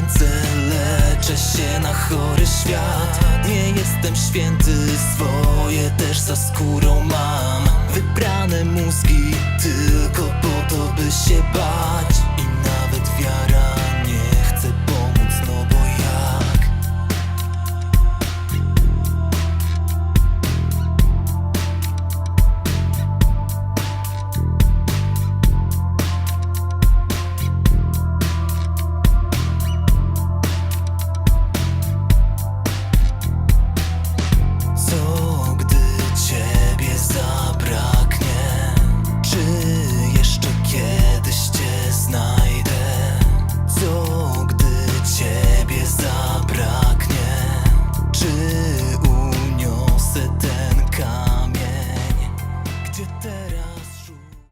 ręce, leczę się na chory świat. Nie jestem święty, swoje też za skórą mam. Wybrane mózgi tylko po to, by się bać czy